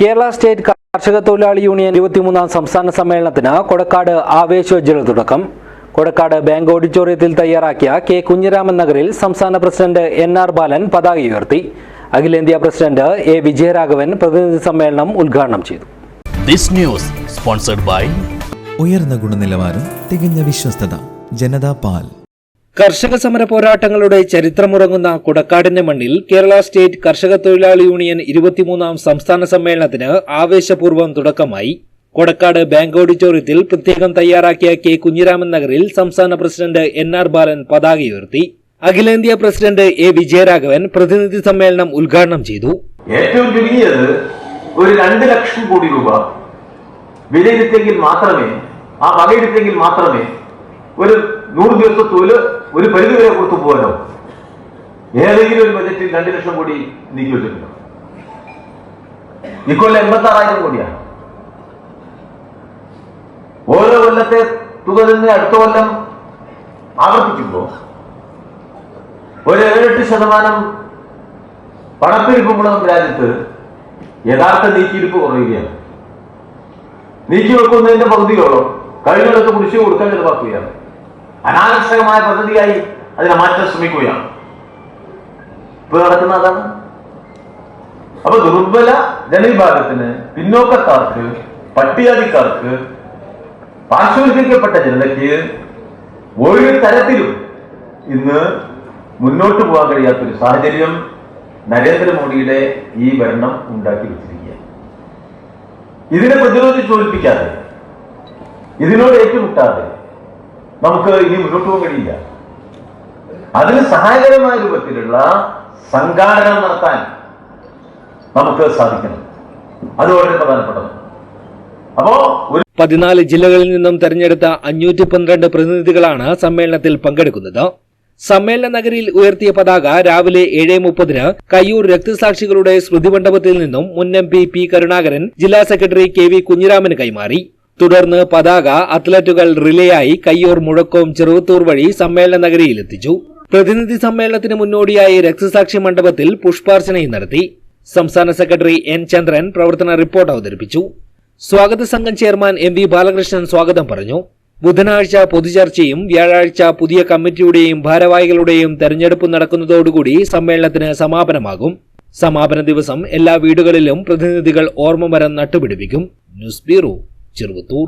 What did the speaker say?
Kerala state കർഷക തൊഴിലാളി union ഇരുപത്തിമൂന്നാം സംസ്ഥാന സമ്മേളനത്തിന് കൊടക്കാട് ആവേശോജ്വല തുടക്കം. കൊടക്കാട് ബാങ്ക് ഓഡിറ്റോറിയത്തിൽ തയ്യാറാക്കിയ കെ കുഞ്ഞിരാമൻ നഗറിൽ സംസ്ഥാന പ്രസിഡന്റ് എൻ ആർ ബാലൻ പതാക ഉയർത്തി. അഖിലേന്ത്യാ പ്രസിഡന്റ് എ വിജയരാഘവൻ പ്രതിനിധി സമ്മേളനം ഉദ്ഘാടനം ചെയ്തു. This news sponsored by ഉയർന്ന ഗുണനിലവാരം തികഞ്ഞ വിശ്വസ്തത ജനതാ പാൽ. കർഷക സമര പോരാട്ടങ്ങളുടെ ചരിത്രമുറങ്ങുന്ന കുടക്കാടിന്റെ മണ്ണിൽ കേരള സ്റ്റേറ്റ് കർഷക തൊഴിലാളി യൂണിയൻ ഇരുപത്തിമൂന്നാം സംസ്ഥാന സമ്മേളനത്തിന് ആവേശപൂർവം തുടക്കമായി. കൊടക്കാട് ബാങ്ക് ഓഡിറ്റോറിയത്തിൽ പ്രത്യേകം തയ്യാറാക്കിയ കെ കുഞ്ഞിരാമൻ നഗറിൽ സംസ്ഥാന പ്രസിഡന്റ് എൻ ആർ ബാലൻ പതാക ഉയർത്തി അഖിലേന്ത്യാ പ്രസിഡന്റ് എ വിജയരാഘവൻ പ്രതിനിധി സമ്മേളനം ഉദ്ഘാടനം ചെയ്തു. ഏറ്റവും ചുരുങ്ങിയത് ഒരു രണ്ട് ലക്ഷം കോടി രൂപ വിലയിരുത്തിയെങ്കിൽ മാത്രമേ ആ വകയിരുത്തിയെങ്കിൽ മാത്രമേ ഒരു നൂറ് ദിവസത്തെ തൊഴിൽ ഒരു പരിധി വരെ കൊടുത്തു പോകാനോ ഏതെങ്കിലും ഒരു ബജറ്റിൽ രണ്ട് ലക്ഷം കോടി നീക്കി വെച്ചിട്ടുണ്ടോ? ഇക്കൊല്ലം എൺപത്തി ആറായിരം കോടിയാണ് ഓരോ കൊല്ലത്തെ തുക തന്നെ അടുത്ത കൊല്ലം ആവർത്തിക്കുമ്പോൾ ഒരു ഏഴെട്ട് ശതമാനം പണപ്പെരുപ്പമുള്ള നമ്മുടെ രാജ്യത്ത് യഥാർത്ഥ നീക്കിയിരിപ്പ് കുറയുകയാണ്. നീക്കി വെക്കുന്നതിന്റെ പകുതിയോളം കഴിഞ്ഞിടത്ത് കുടിശ്ശിക കൊടുക്കാൻ ചെലവാക്കുകയാണ്. അനാകർഷകമായ പദ്ധതിയായി അതിനെ മാറ്റാൻ ശ്രമിക്കുകയാണ്. ഇപ്പൊ നടക്കുന്ന അതാണ്. അപ്പൊ ദുർബല ജനവിഭാഗത്തിന് പിന്നോക്കക്കാർക്ക് പട്ടികജാതിക്കാർക്ക് പാർശ്വവൽക്കരിക്കപ്പെട്ട ജനതയ്ക്ക് ഒരു തരത്തിലും ഇന്ന് മുന്നോട്ട് പോകാൻ കഴിയാത്തൊരു സാഹചര്യം നരേന്ദ്രമോദിയുടെ ഈ ഭരണം ഉണ്ടാക്കി വെച്ചിരിക്കുക ഇതിനെ പ്രതിരോധിച്ച് തോൽപ്പിക്കാതെ ഇതിനോട് ഏറ്റുമുട്ടാതെ നമുക്ക് ഇനി മുന്നോട്ട് പോകാൻ കഴിയില്ല. അതിന് സഹായകരമായ രൂപത്തിലുള്ള സംഘാടനം നടത്താൻ നമുക്ക് സാധിക്കണം. അത് വളരെ പ്രധാനപ്പെട്ടത് അപ്പോ പതിനാല് ജില്ലകളിൽ നിന്നും തെരഞ്ഞെടുത്ത അഞ്ഞൂറ്റി പന്ത്രണ്ട് പ്രതിനിധികളാണ് സമ്മേളനത്തിൽ പങ്കെടുക്കുന്നത്. സമ്മേളന നഗരിയിൽ ഉയർത്തിയ പതാക രാവിലെ ഏഴ് മുപ്പതിന് കയ്യൂർ രക്തസാക്ഷികളുടെ സ്മൃതിമണ്ഡപത്തിൽ നിന്നും മുൻ എം പി പി കരുണാകരൻ ജില്ലാ സെക്രട്ടറി കെ വി കുഞ്ഞിരാമന് കൈമാറി. തുടർന്ന് പതാക അത്ലറ്റുകൾ റിലേയായി കയ്യൂർ മുഴക്കോം ചെറുവത്തൂർ വഴി സമ്മേളന നഗരിയിലെത്തിച്ചു. പ്രതിനിധി സമ്മേളനത്തിന് മുന്നോടിയായി രക്തസാക്ഷി മണ്ഡപത്തിൽ പുഷ്പാർച്ചനയും നടത്തി. സംസ്ഥാന സെക്രട്ടറി എൻ ചന്ദ്രൻ പ്രവർത്തന റിപ്പോർട്ട് അവതരിപ്പിച്ചു. സ്വാഗത സംഘം ചെയർമാൻ എം വി ബാലകൃഷ്ണൻ സ്വാഗതം പറഞ്ഞു. ബുധനാഴ്ച പൊതുചർച്ചയും വ്യാഴാഴ്ച പുതിയ കമ്മിറ്റിയുടെയും ഭാരവാഹികളുടെയും തെരഞ്ഞെടുപ്പ് നടക്കുന്നതോടുകൂടി സമ്മേളനത്തിന് സമാപനമാകും. സമാപന ദിവസം എല്ലാ വീടുകളിലും പ്രതിനിധികൾ ഓർമ്മമരം നട്ടുപിടിപ്പിക്കും. News bureau Cheruvathur